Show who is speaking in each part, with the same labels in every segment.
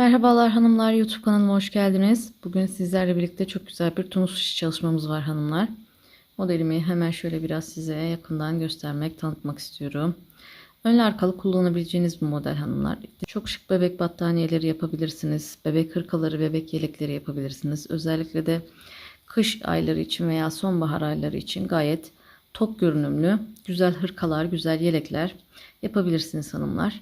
Speaker 1: Merhabalar hanımlar YouTube kanalıma hoş geldiniz. Bugün sizlerle birlikte çok güzel bir tunus işi çalışmamız var hanımlar. Modelimi hemen şöyle biraz size yakından göstermek, tanıtmak istiyorum. Önlü arkalı kullanabileceğiniz bir model hanımlar. Çok şık bebek battaniyeleri yapabilirsiniz. Bebek hırkaları, bebek yelekleri yapabilirsiniz. Özellikle de kış ayları için veya sonbahar ayları için gayet tok görünümlü güzel hırkalar, güzel yelekler yapabilirsiniz hanımlar.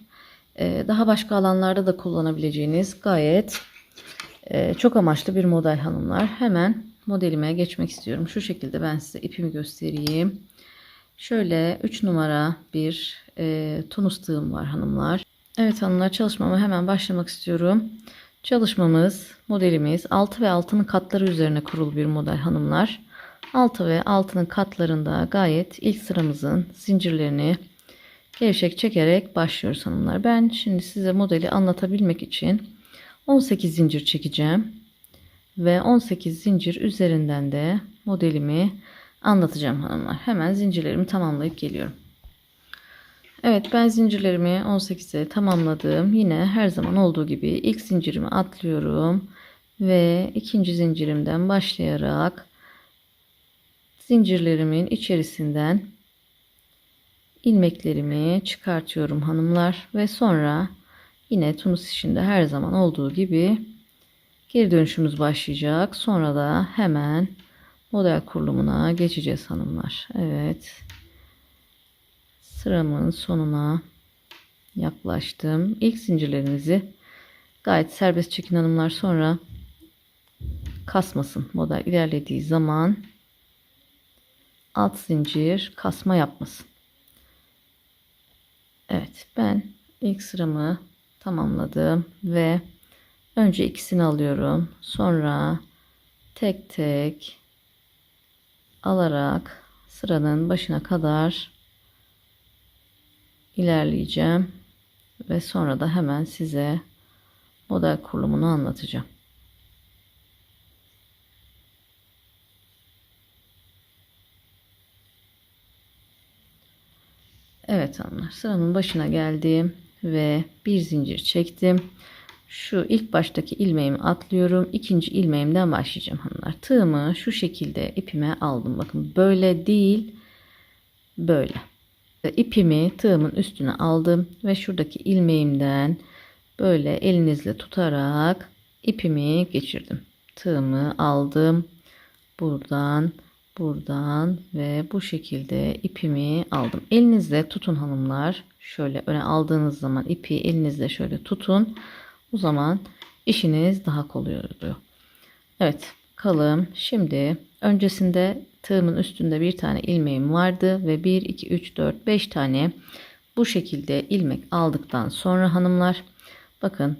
Speaker 1: Ee, daha başka alanlarda da kullanabileceğiniz gayet e, çok amaçlı bir model hanımlar. Hemen modelime geçmek istiyorum. Şu şekilde ben size ipimi göstereyim. Şöyle 3 numara bir e, tığım var hanımlar. Evet hanımlar çalışmama hemen başlamak istiyorum. Çalışmamız, modelimiz altı ve altının katları üzerine kurulu bir model hanımlar. Altı ve altının katlarında gayet ilk sıramızın zincirlerini gevşek çekerek başlıyoruz hanımlar. Ben şimdi size modeli anlatabilmek için 18 zincir çekeceğim. Ve 18 zincir üzerinden de modelimi anlatacağım hanımlar. Hemen zincirlerimi tamamlayıp geliyorum. Evet ben zincirlerimi 18'e tamamladım. Yine her zaman olduğu gibi ilk zincirimi atlıyorum. Ve ikinci zincirimden başlayarak zincirlerimin içerisinden ilmeklerimi çıkartıyorum hanımlar ve sonra yine tunus işinde her zaman olduğu gibi geri dönüşümüz başlayacak. Sonra da hemen model kurulumuna geçeceğiz hanımlar. Evet. Sıramın sonuna yaklaştım. İlk zincirlerimizi gayet serbest çekin hanımlar. Sonra kasmasın. Model ilerlediği zaman alt zincir kasma yapmasın. Evet ben ilk sıramı tamamladım ve önce ikisini alıyorum. Sonra tek tek alarak sıranın başına kadar ilerleyeceğim ve sonra da hemen size model kurulumunu anlatacağım. Evet hanımlar sıranın başına geldim ve bir zincir çektim. Şu ilk baştaki ilmeğimi atlıyorum. ikinci ilmeğimden başlayacağım hanımlar. Tığımı şu şekilde ipime aldım. Bakın böyle değil böyle. İpimi tığımın üstüne aldım ve şuradaki ilmeğimden böyle elinizle tutarak ipimi geçirdim. Tığımı aldım. Buradan buradan ve bu şekilde ipimi aldım. Elinizle tutun hanımlar. Şöyle öne aldığınız zaman ipi elinizle şöyle tutun. O zaman işiniz daha kolay oluyor. Evet kalım. Şimdi öncesinde tığımın üstünde bir tane ilmeğim vardı ve 1 2 3 4 5 tane bu şekilde ilmek aldıktan sonra hanımlar bakın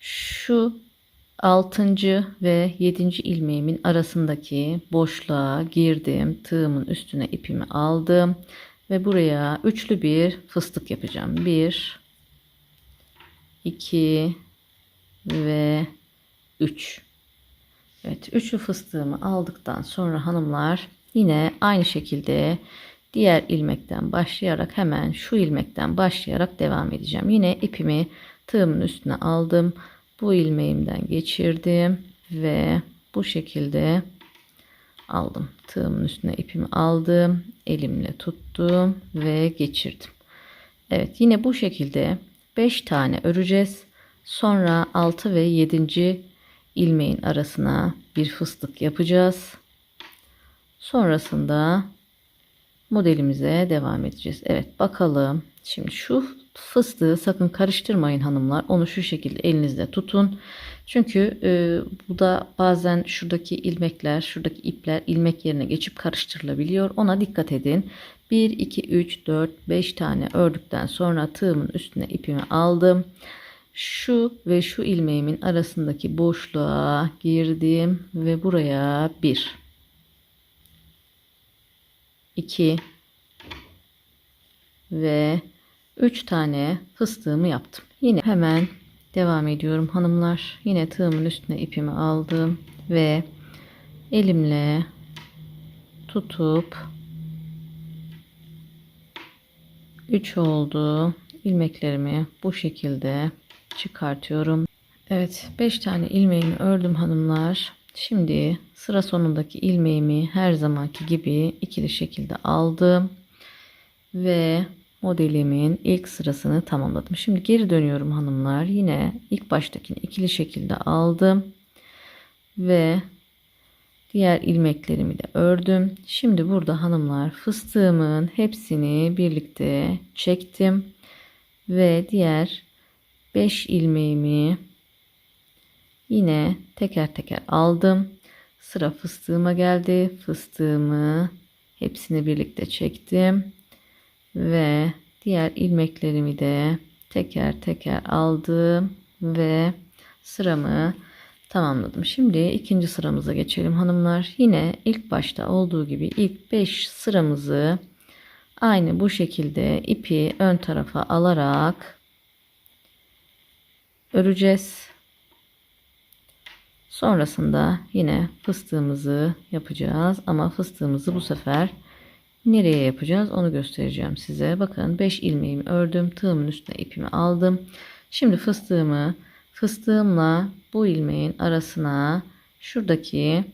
Speaker 1: şu 6. ve 7. ilmeğimin arasındaki boşluğa girdim. Tığımın üstüne ipimi aldım ve buraya üçlü bir fıstık yapacağım. 1 2 ve 3. Evet, üçlü fıstığımı aldıktan sonra hanımlar yine aynı şekilde diğer ilmekten başlayarak hemen şu ilmekten başlayarak devam edeceğim. Yine ipimi tığımın üstüne aldım bu ilmeğimden geçirdim ve bu şekilde aldım. Tığımın üstüne ipimi aldım. Elimle tuttum ve geçirdim. Evet yine bu şekilde 5 tane öreceğiz. Sonra 6 ve 7. ilmeğin arasına bir fıstık yapacağız. Sonrasında modelimize devam edeceğiz. Evet bakalım. Şimdi şu fıstığı sakın karıştırmayın hanımlar. Onu şu şekilde elinizde tutun. Çünkü e, bu da bazen şuradaki ilmekler, şuradaki ipler ilmek yerine geçip karıştırılabiliyor. Ona dikkat edin. 1, 2, 3, 4, 5 tane ördükten sonra tığımın üstüne ipimi aldım. Şu ve şu ilmeğimin arasındaki boşluğa girdim ve buraya 1 2 ve 3 tane fıstığımı yaptım. Yine hemen devam ediyorum hanımlar. Yine tığımın üstüne ipimi aldım ve elimle tutup 3 oldu. ilmeklerimi bu şekilde çıkartıyorum. Evet 5 tane ilmeğimi ördüm hanımlar. Şimdi sıra sonundaki ilmeğimi her zamanki gibi ikili şekilde aldım. Ve modelimin ilk sırasını tamamladım. Şimdi geri dönüyorum hanımlar. Yine ilk baştakini ikili şekilde aldım. Ve diğer ilmeklerimi de ördüm. Şimdi burada hanımlar fıstığımın hepsini birlikte çektim. Ve diğer 5 ilmeğimi Yine teker teker aldım. Sıra fıstığıma geldi. Fıstığımı hepsini birlikte çektim. Ve diğer ilmeklerimi de teker teker aldım ve sıramı tamamladım. Şimdi ikinci sıramıza geçelim hanımlar. Yine ilk başta olduğu gibi ilk 5 sıramızı aynı bu şekilde ipi ön tarafa alarak öreceğiz. Sonrasında yine fıstığımızı yapacağız ama fıstığımızı bu sefer nereye yapacağız onu göstereceğim size. Bakın 5 ilmeğimi ördüm. Tığımın üstüne ipimi aldım. Şimdi fıstığımı fıstığımla bu ilmeğin arasına şuradaki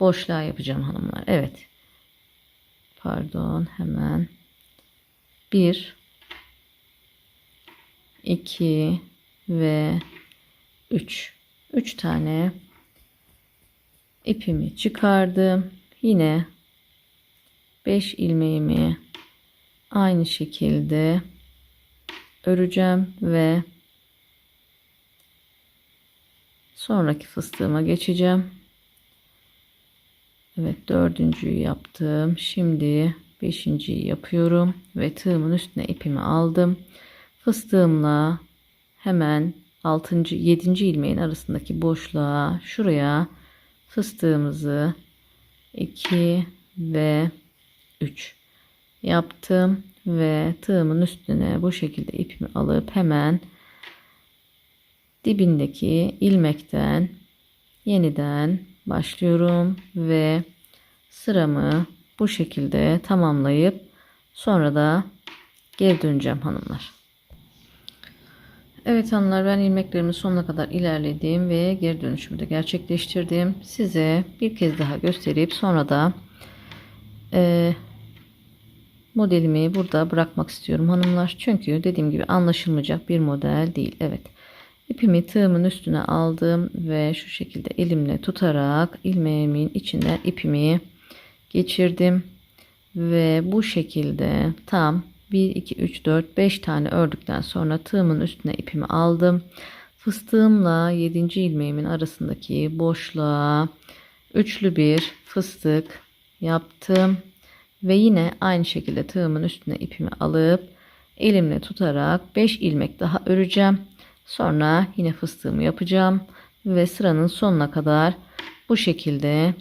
Speaker 1: boşluğa yapacağım hanımlar. Evet. Pardon hemen. 1 2 ve 3 3 tane ipimi çıkardım. Yine 5 ilmeğimi aynı şekilde öreceğim ve sonraki fıstığıma geçeceğim. Evet dördüncüyü yaptım. Şimdi beşinciyi yapıyorum ve tığımın üstüne ipimi aldım. Fıstığımla hemen 6. 7. ilmeğin arasındaki boşluğa şuraya fıstığımızı 2 ve 3 yaptım ve tığımın üstüne bu şekilde ipimi alıp hemen dibindeki ilmekten yeniden başlıyorum ve sıramı bu şekilde tamamlayıp sonra da geri döneceğim hanımlar. Evet hanımlar ben ilmeklerimin sonuna kadar ilerledim ve geri dönüşümü de gerçekleştirdim. Size bir kez daha gösterip sonra da e, modelimi burada bırakmak istiyorum hanımlar. Çünkü dediğim gibi anlaşılmayacak bir model değil. Evet. İpimi tığımın üstüne aldım ve şu şekilde elimle tutarak ilmeğimin içine ipimi geçirdim. Ve bu şekilde tam 1, 2, 3, 4, 5 tane ördükten sonra tığımın üstüne ipimi aldım. Fıstığımla 7. ilmeğimin arasındaki boşluğa üçlü bir fıstık yaptım. Ve yine aynı şekilde tığımın üstüne ipimi alıp elimle tutarak 5 ilmek daha öreceğim. Sonra yine fıstığımı yapacağım ve sıranın sonuna kadar bu şekilde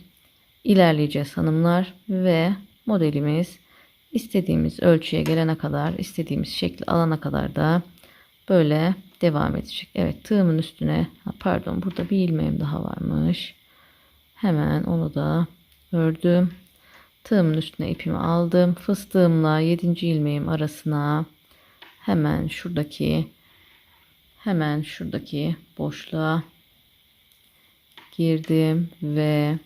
Speaker 1: ilerleyeceğiz hanımlar ve modelimiz istediğimiz ölçüye gelene kadar istediğimiz şekli alana kadar da böyle devam edecek. Evet tığımın üstüne pardon burada bir ilmeğim daha varmış. Hemen onu da ördüm. Tığımın üstüne ipimi aldım. Fıstığımla 7. ilmeğim arasına hemen şuradaki hemen şuradaki boşluğa girdim ve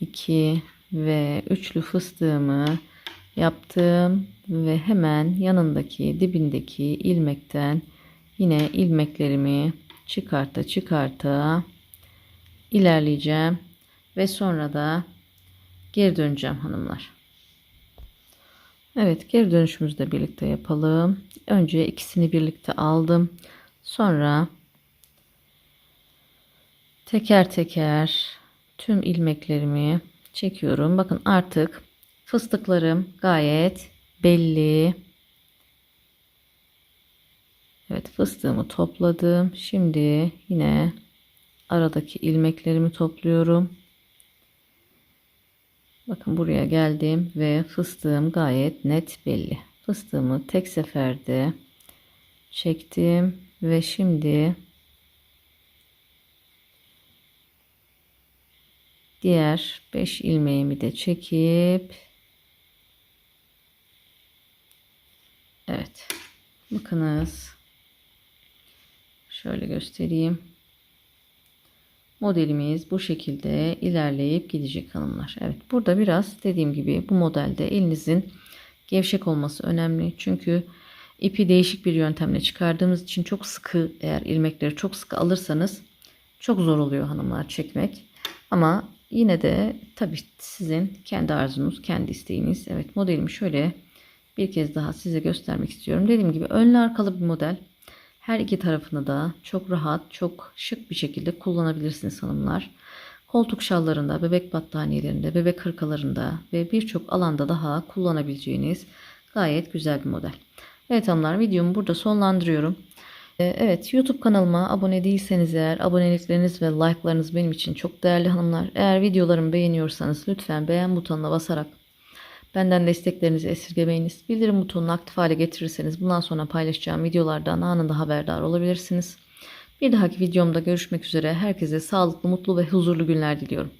Speaker 1: 2 ve üçlü fıstığımı yaptım ve hemen yanındaki dibindeki ilmekten yine ilmeklerimi çıkarta çıkarta ilerleyeceğim ve sonra da geri döneceğim hanımlar. Evet geri dönüşümüzü de birlikte yapalım. Önce ikisini birlikte aldım. Sonra teker teker tüm ilmeklerimi çekiyorum. Bakın artık fıstıklarım gayet belli. Evet fıstığımı topladım. Şimdi yine aradaki ilmeklerimi topluyorum. Bakın buraya geldim ve fıstığım gayet net belli. Fıstığımı tek seferde çektim ve şimdi diğer 5 ilmeğimi de çekip evet bakınız Şöyle göstereyim. Modelimiz bu şekilde ilerleyip gidecek hanımlar. Evet burada biraz dediğim gibi bu modelde elinizin gevşek olması önemli. Çünkü ipi değişik bir yöntemle çıkardığımız için çok sıkı eğer ilmekleri çok sıkı alırsanız çok zor oluyor hanımlar çekmek. Ama yine de tabii sizin kendi arzunuz, kendi isteğiniz. Evet modelimi şöyle bir kez daha size göstermek istiyorum. Dediğim gibi önlü arkalı bir model. Her iki tarafını da çok rahat, çok şık bir şekilde kullanabilirsiniz hanımlar. Koltuk şallarında, bebek battaniyelerinde, bebek hırkalarında ve birçok alanda daha kullanabileceğiniz gayet güzel bir model. Evet hanımlar videomu burada sonlandırıyorum. Ee, Evet YouTube kanalıma abone değilseniz eğer abonelikleriniz ve like'larınız benim için çok değerli hanımlar. Eğer videolarımı beğeniyorsanız lütfen beğen butonuna basarak benden desteklerinizi esirgemeyiniz. Bildirim butonunu aktif hale getirirseniz bundan sonra paylaşacağım videolardan anında haberdar olabilirsiniz. Bir dahaki videomda görüşmek üzere. Herkese sağlıklı, mutlu ve huzurlu günler diliyorum.